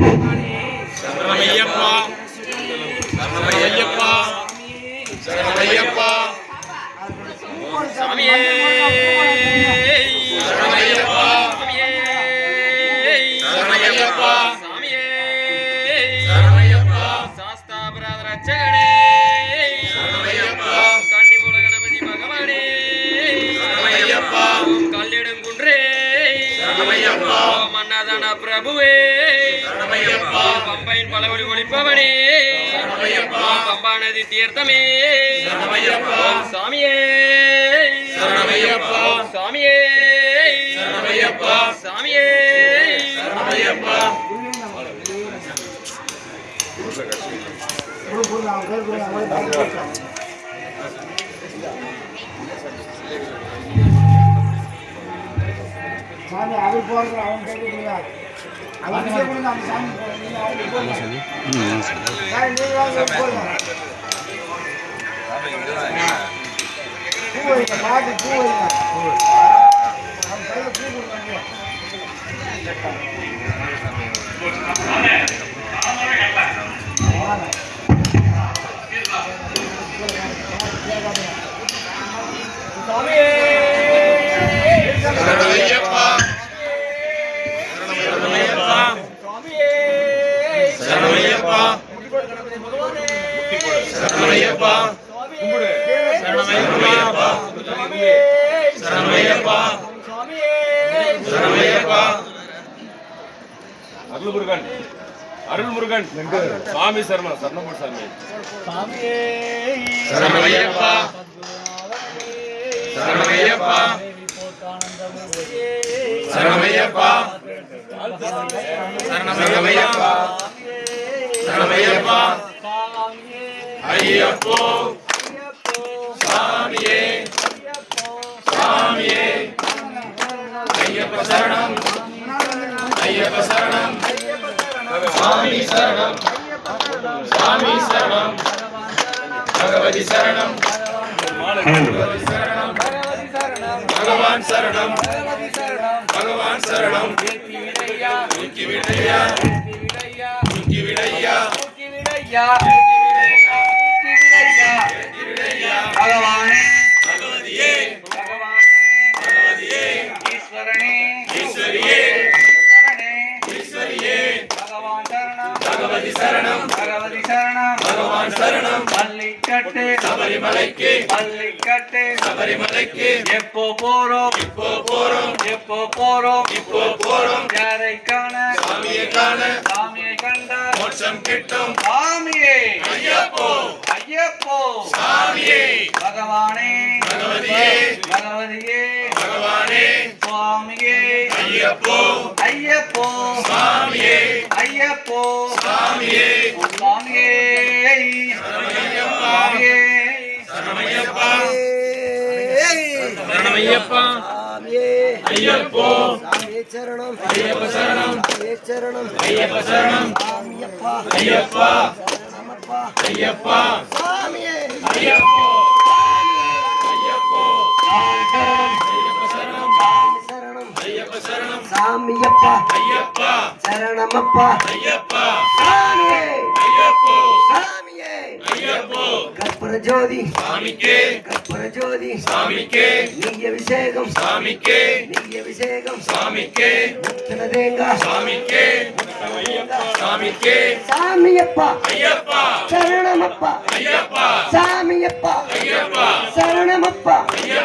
சரணமையப்பா. சரணமையப்பா. சரணமையப்பா. சாமியே அன்னதான பிரபுவே. பம்பையின் பலவழி ஒழிப்பவனே. சரணமையப்பா. பம்பா நதி தீர்த்தமே. சாமியே. சாமியே. சாமியே. சரணமையப்பா. சாமி அவர் போறது அவன் கேட்குறீங்களா அவன் கொடுங்க அந்த சாமி போடுங்க. பூ வைங்க, மாட்டு பூ வைங்க. சரணமையப்பா சரணமையப்பா சரணமையப்பா சரணமையப்பா அருள்முருகன். அருள்முருகன். சுவாமி சரணம் சரணமுடு சாமி சரணமையப்பா சரணமையப்பா. சரணமையப்பா. சரணமையப்பா. சரணமையப்பா. ஐயப்போ சாமியே சாமியே ஐயப்ப சரணம் ஐயப்ப சரணம் சாமி சரணம் சாமி சரணம் பகவதி சரணம் பகவதி சரணம் பகவான் சரணம் பகவான் சரணம் தூக்கி விடையா தூக்கி விடையா பகவானே சரணம். பள்ளிக்கட்டு சபரிமலைக்கு. பள்ளிக்கட்டு சபரிமலைக்கு. எப்போ போறோம்? இப்போ போறோம்? எப்போ போறோம்? இப்போ போறோம்? யாரை காண? சாமியை காண. சாமியை கண்டார் மோட்சம் கிட்டும். சாமியே. ஐயப்போ. ஐயப்போ. சாமியே. பகவானே. பகவதியே. பகவதியே. பகவானே. சுவாமியே. ஐயப்போ. ஐயப்போ. சாமியே. ஐயப்போ. சாமியே. சுவாமியே ஐயப்போ. ஐயப்ப சரணம். ஐயப்ப சரணம். ஐயப்பா. ஐயப்பா. ஐயப்போ. ஐயப்போ. ஐயப்ப சரணம். ஐயப்ப சரணம். சாமியப்பா. ஐயப்பா. சரணமப்பா. ஐயப்பா சாமியே ஐயப்போ. சாமியே. ஐயப்போ. கற்பூர ஜோதி. சாமிக்கே. கற்பூர ஜோதி. சாமிக்கே. நெய் அபிஷேகம். சாமிக்கே. நெய் அபிஷேகம். சாமிக்கே. முத்தன தேங்காய் சாமிக்கே. சாமிக்கே. சாமியப்பா. ஐயப்பா. சரணமப்பா. ஐயப்பா. சாமியப்பா. ஐயப்பா. சரணமப்பா.